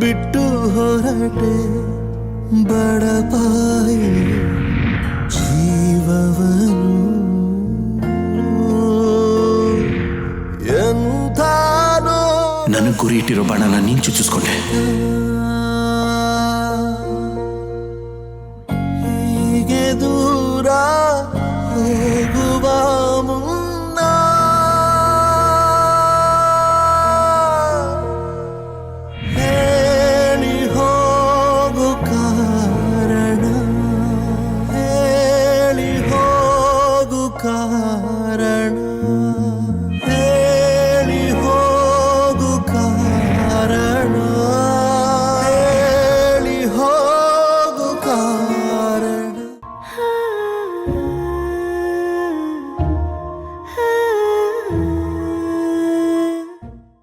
ಬಿಟ್ಟು ಹೊರಟೆ ಬಡಪಾಯಿ ಜೀವವನು ಎಂಥಾನೋ ನನಗೆ ಗುರಿ ಇಟ್ಟಿರೋ ಬಾಣನ ನೀನ್ ಚುಚ್ಚಿಸ್ಕೊಂಡೆ Go.